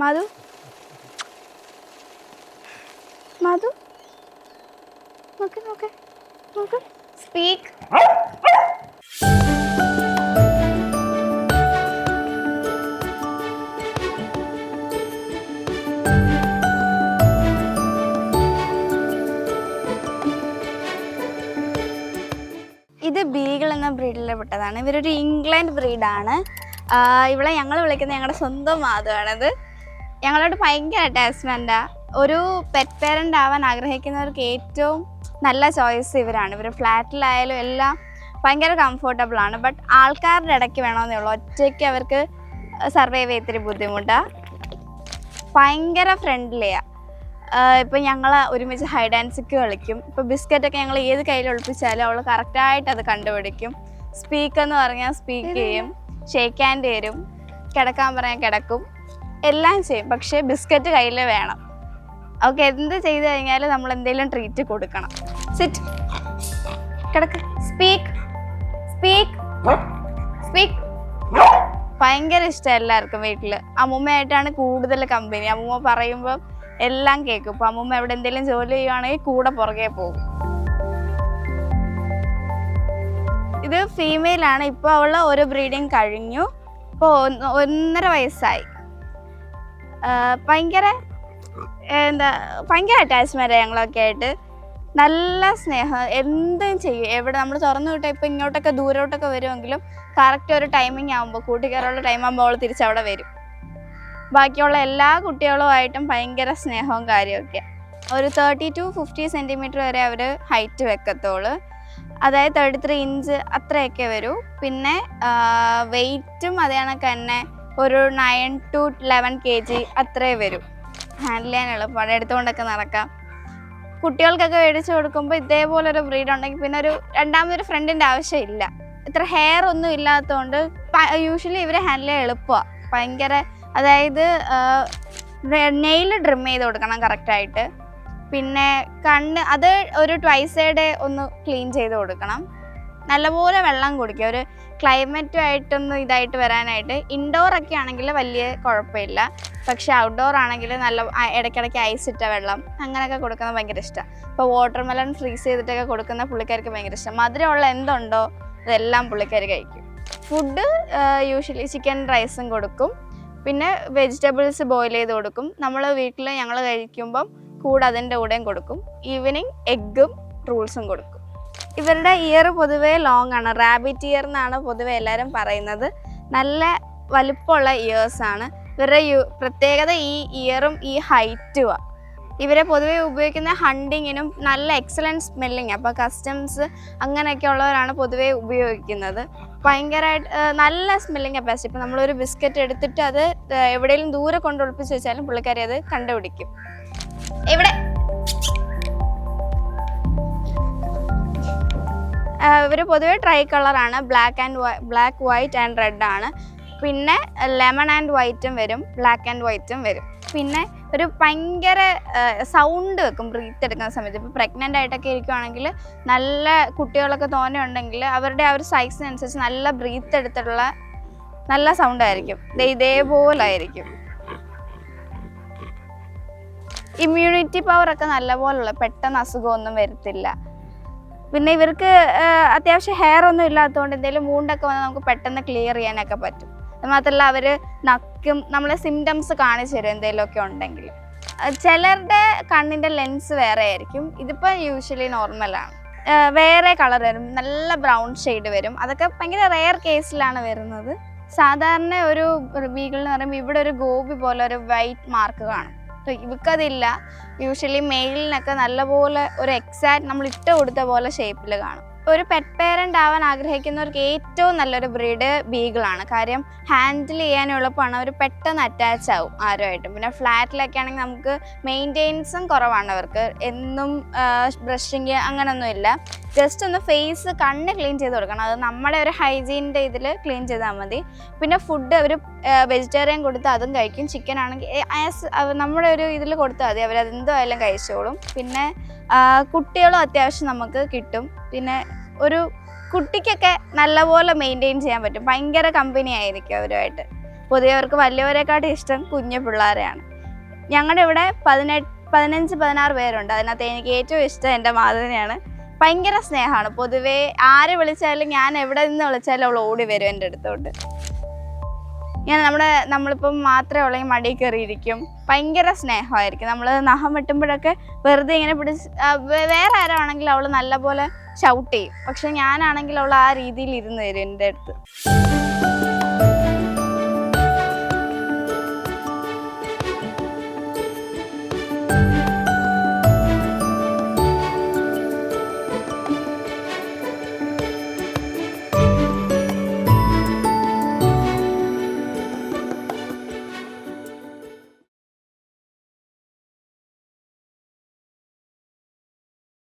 മധു? മധു? നോക്ക് നോക്ക് നോക്ക്. സ്പീക്ക് ഇത് ബീഗിൾ എന്ന ബ്രീഡിൽ പെട്ടതാണ്. ഇവരൊരു ഇംഗ്ലണ്ട് ബ്രീഡാണ്. ഇവളെ ഞങ്ങൾ വിളിക്കുന്ന ഞങ്ങളുടെ സ്വന്തം മാധവാണിത്. ഞങ്ങളോട് ഭയങ്കര അറ്റാച്ച്മെന്റാ ഒരു പെറ്റ് പേരന്റ് ആവാൻ ആഗ്രഹിക്കുന്നവർക്ക് ഏറ്റവും നല്ല ചോയ്സ് ഇവരാണ്. ഇവർ ഫ്ലാറ്റിലായാലും എല്ലാം ഭയങ്കര കംഫർട്ടബിൾ ആണ്. ബട്ട് ആൾക്കാരുടെ ഇടയ്ക്ക് വേണമെന്നേ ഉള്ളൂ. ഒറ്റയ്ക്ക് അവർക്ക് സർവൈവ് ചെയ്യാൻ ഇത്തിരി ബുദ്ധിമുട്ടാണ് ഭയങ്കര ഫ്രണ്ട്ലിയാണ് ഇപ്പം ഞങ്ങൾ ഒരുമിച്ച് ഹൈഡ് ആൻഡ് സിക്ക് കളിക്കും. ഇപ്പോൾ ബിസ്ക്കറ്റൊക്കെ ഞങ്ങൾ ഏത് കയ്യിൽ ഒളിപ്പിച്ചാലും അവൾ കറക്റ്റായിട്ട് അത് കണ്ടുപിടിക്കും. സ്പീക്ക് എന്ന് പറഞ്ഞാൽ സ്പീക്ക് ചെയ്യും. ഷേക്ക് ഹാൻഡ് തരും. കിടക്കാൻ പറയാൻ കിടക്കും. എല്ലാം ചെയ്യും. പക്ഷേ ബിസ്ക്കറ്റ് കയ്യിൽ വേണം. ഓക്കെ എന്ത് ചെയ്തു കഴിഞ്ഞാൽ നമ്മൾ എന്തെങ്കിലും ട്രീറ്റ് കൊടുക്കണം. സിറ്റ് കിടക്ക്. സ്പീക്ക് സ്പീക്ക് സ്പീക്ക് ഭയങ്കര ഇഷ്ടം എല്ലാവർക്കും വീട്ടിൽ അമ്മൂമ്മയായിട്ടാണ് കൂടുതൽ കമ്പനി അമ്മൂമ്മ പറയുമ്പോൾ എല്ലാം കേൾക്കും. ഇപ്പം അമ്മൂമ്മ എവിടെ എന്തെങ്കിലും ജോലി ചെയ്യുവാണെങ്കിൽ കൂടെ പുറകെ പോകും. ഇത് ഫീമെയിൽ ആണ്. ഇപ്പോൾ അവൾ ഒരു ബ്രീഡിങ് കഴിഞ്ഞു. ഇപ്പോൾ ഒന്നര വയസ്സായി. ഭയങ്കര എന്താ ഭയങ്കര അറ്റാച്ച്മെന്റ് ഞങ്ങളൊക്കെ ആയിട്ട്. നല്ല സ്നേഹം. എന്തും ചെയ്യും. എവിടെ നമ്മൾ തുറന്നു വിട്ടാൽ ഇപ്പം ഇങ്ങോട്ടൊക്കെ ദൂരോട്ടൊക്കെ വരുമെങ്കിലും കറക്റ്റ് ഒരു ടൈമിംഗ് ആകുമ്പോൾ കൂട്ടുകാരുള്ള ടൈം ആകുമ്പോൾ അവൾ തിരിച്ചവിടെ വരും. ബാക്കിയുള്ള എല്ലാ കുട്ടികളുമായിട്ടും ഭയങ്കര സ്നേഹവും കാര്യമൊക്കെ ഒരു തേർട്ടി ടു ഫിഫ്റ്റി സെന്റിമീറ്റർ വരെ അവർ ഹൈറ്റ് വെക്കത്തുള്ളൂ അതായത് തേർട്ടി ത്രീ ഇഞ്ച് അത്രയൊക്കെ വരൂ. പിന്നെ വെയിറ്റും അതേ കണക്ക് തന്നെ ഒരു nine to eleven K G അത്രേ വരും. ഹാൻഡിൽ ചെയ്യാൻ എളുപ്പമാണ് എടുത്തുകൊണ്ടൊക്കെ നടക്കാം. കുട്ടികൾക്കൊക്കെ മേടിച്ചു കൊടുക്കുമ്പോൾ ഇതേപോലെ ഒരു ബ്രീഡ് ഉണ്ടെങ്കിൽ പിന്നെ ഒരു രണ്ടാമതൊരു ഫ്രണ്ടിന്റെ ആവശ്യമില്ല ഇത്ര ഹെയർ ഒന്നും ഇല്ലാത്തതുകൊണ്ട് യൂഷ്വലി ഇവരെ ഹാൻഡിൽ ചെയ്യാൻ എളുപ്പമാണ് ഭയങ്കര അതായത് നെയിൽ ഡ്രിം ചെയ്ത് കൊടുക്കണം കറക്റ്റായിട്ട് പിന്നെ കണ്ണ് അത് ഒരു ട്വൈസ് ഡേ ഒന്ന് ക്ലീൻ ചെയ്ത് കൊടുക്കണം. നല്ലപോലെ വെള്ളം കുടിക്കുക. ഒരു ക്ലൈമറ്റുമായിട്ടൊന്ന് ഇതായിട്ട് വരാനായിട്ട് ഇൻഡോർ ഒക്കെ ആണെങ്കിൽ വലിയ കുഴപ്പമില്ല. പക്ഷേ ഔട്ട്ഡോർ ആണെങ്കിൽ നല്ല ഇടയ്ക്കിടയ്ക്ക് ഐസ് ഇട്ട വെള്ളം അങ്ങനെയൊക്കെ കൊടുക്കുന്നത് ഭയങ്കര ഇഷ്ടമാണ് ഇപ്പോൾ വാട്ടർ മെലൺ ഫ്രീസ് ചെയ്തിട്ടൊക്കെ കൊടുക്കുന്ന പുള്ളിക്കാർക്ക് ഭയങ്കര ഇഷ്ടം. മധുരമുള്ള എന്തുണ്ടോ അതെല്ലാം പുള്ളിക്കാർ കഴിക്കും. ഫുഡ് യൂഷ്വലി ചിക്കൻ റൈസും കൊടുക്കും. പിന്നെ വെജിറ്റബിൾസ് ബോയിൽ ചെയ്ത് കൊടുക്കും. നമ്മൾ വീട്ടിൽ ഞങ്ങൾ കഴിക്കുമ്പം കൂടെ അതിന്റെ കൂടെയും കൊടുക്കും. ഈവനിങ് എഗ്ഗും റൂൾസും കൊടുക്കും. ഇവരുടെ ഇയർ പൊതുവേ ലോങ് ആണ്. റാബിറ്റ് ഇയർ എന്നാണ് പൊതുവേ എല്ലാവരും പറയുന്നത്. നല്ല വലുപ്പമുള്ള ആണ്. ഇവരുടെ യു പ്രത്യേകത ഈ ഇയറും ഈ ഹൈറ്റുമാണ് ഇവരെ പൊതുവെ ഉപയോഗിക്കുന്ന ഹണ്ടിങ്ങിനും നല്ല എക്സലന്റ് സ്മെല്ലിങ് അപ്പോൾ കസ്റ്റംസ് അങ്ങനെയൊക്കെ ഉള്ളവരാണ് പൊതുവെ ഉപയോഗിക്കുന്നത്. ഭയങ്കരമായിട്ട് നല്ല സ്മെല്ലിങ് കപ്പാസിറ്റി ഇപ്പം നമ്മളൊരു ബിസ്ക്കറ്റ് എടുത്തിട്ട് അത് എവിടെയെങ്കിലും ദൂരെ കൊണ്ട് ഒളിപ്പിച്ച് വെച്ചാലും പുള്ളിക്കാരി അത് കണ്ടുപിടിക്കും. ഇവിടെ ഇവർ പൊതുവേ ട്രൈ കളറാണ് black and black white and red ആണ്. പിന്നെ ലെമൺ ആൻഡ് വൈറ്റും വരും. ബ്ലാക്ക് ആൻഡ് വൈറ്റും വരും. പിന്നെ ഒരു ഭയങ്കര സൗണ്ട് വെക്കും. ബ്രീത്ത് എടുക്കുന്ന സമയത്ത്. ഇപ്പോൾ പ്രഗ്നന്റ് ആയിട്ടൊക്കെ ഇരിക്കുവാണെങ്കിൽ നല്ല കുട്ടികളൊക്കെ തോനെ ഉണ്ടെങ്കിൽ അവരുടെ ആ ഒരു സൈസിനനുസരിച്ച് നല്ല ബ്രീത്ത് എടുത്തിട്ടുള്ള നല്ല സൗണ്ട് ആയിരിക്കും. ഇതേപോലെ ആയിരിക്കും ഇമ്മ്യൂണിറ്റി പവർ ഒക്കെ നല്ലപോലുള്ള പെട്ടെന്ന് അസുഖമൊന്നും വരത്തില്ല. പിന്നെ ഇവർക്ക് അത്യാവശ്യം ഹെയർ ഒന്നും ഇല്ലാത്തതുകൊണ്ട് എന്തെങ്കിലും മൂണ്ടൊക്കെ വന്നാൽ നമുക്ക് പെട്ടെന്ന് ക്ലിയർ ചെയ്യാനൊക്കെ പറ്റും. അതുമാത്രമല്ല അവർ നക്കും നമ്മളെ സിംറ്റംസ് കാണിച്ചു തരും എന്തെങ്കിലുമൊക്കെ ഉണ്ടെങ്കിൽ. ചിലരുടെ കണ്ണിന്റെ ലെൻസ് വേറെ ആയിരിക്കും. ഇതിപ്പോൾ യൂഷ്വലി നോർമലാണ് വേറെ കളർ വരും. നല്ല ബ്രൗൺ ഷെയ്ഡ് വരും. അതൊക്കെ ഭയങ്കര റെയർ കേസിലാണ് വരുന്നത്. സാധാരണ ഒരു ബീഗിൾ എന്ന് പറയുമ്പോൾ ഇവിടെ ഒരു ഗോപി പോലെ ഒരു വൈറ്റ് മാർക്ക് കാണും. ഇവക്കതില്ല. യൂഷ്വലി മെയിലിനൊക്കെ നല്ലപോലെ ഒരു എക്സാക്ട് നമ്മൾ ഇട്ട് കൊടുത്ത പോലെ ഷേപ്പിൽ കാണും. ഒരു പെറ്റ് പേരന്റ് ആവാൻ ആഗ്രഹിക്കുന്നവർക്ക് ഏറ്റവും നല്ലൊരു ബ്രീഡ് ബീഗിളാണ് കാര്യം ഹാൻഡിൽ ചെയ്യാൻ എളുപ്പമാണ് അവർ പെട്ടെന്ന് അറ്റാച്ച് ആവും ആരുമായിട്ടും. പിന്നെ ഫ്ലാറ്റിലൊക്കെ ആണെങ്കിൽ നമുക്ക് മെയിന്റെയിൻസും കുറവാണ് അവർക്ക്. എന്നും ബ്രഷിങ് അങ്ങനെയൊന്നുമില്ല ജസ്റ്റ് ഒന്ന് ഫേസ് കണ്ണ് ക്ലീൻ ചെയ്ത് കൊടുക്കണം. അത് നമ്മുടെ ഒരു ഹൈജീനിന്റെ ഇതിൽ ക്ലീൻ ചെയ്താൽ മതി. പിന്നെ ഫുഡ് അവർ വെജിറ്റേറിയൻ കൊടുത്ത് അതും കഴിക്കും. ചിക്കൻ ആണെങ്കിൽ ആസ് നമ്മുടെ ഒരു ഇതിൽ കൊടുത്താൽ മതി. അവരതെന്തായാലും കഴിച്ചോളും. പിന്നെ കുട്ടികളും അത്യാവശ്യം നമുക്ക് കിട്ടും. പിന്നെ ഒരു കുട്ടിക്കൊക്കെ നല്ലപോലെ മെയിന്റെയിൻ ചെയ്യാൻ പറ്റും. ഭയങ്കര കമ്പനി ആയിരിക്കും അവരുമായിട്ട്. പൊതുവെ അവർക്ക് വലിയവരെക്കാട്ടും ഇഷ്ടം കുഞ്ഞു പിള്ളേരെയാണ്. ഞങ്ങളുടെ ഇവിടെ പതിനെട്ട് പതിനഞ്ച് പതിനാറ് പേരുണ്ട്. അതിനകത്ത് എനിക്ക് ഏറ്റവും ഇഷ്ടം എന്റെ മാധവനെയാണ് ഭയങ്കര സ്നേഹമാണ്. പൊതുവേ ആര് വിളിച്ചാലും ഞാൻ എവിടെ നിന്ന് വിളിച്ചാലും അവൾ ഓടി വരും എന്റെ അടുത്തോട്ട്. ഞാൻ നമ്മുടെ നമ്മളിപ്പം മാത്രമേ ഉള്ളെങ്കിൽ മടിയിൽ കയറിയിരിക്കും. ഭയങ്കര സ്നേഹമായിരിക്കും. നമ്മൾ നഖം വെട്ടുമ്പോഴൊക്കെ വെറുതെ ഇങ്ങനെ പിടിച്ച് വേറെ ആരാണെങ്കിൽ അവൾ നല്ലപോലെ ഷൗട്ട് ചെയ്യും. പക്ഷെ ഞാനാണെങ്കിൽ അവൾ ആ രീതിയിൽ ഇരുന്ന് തരും എന്റെ അടുത്ത്.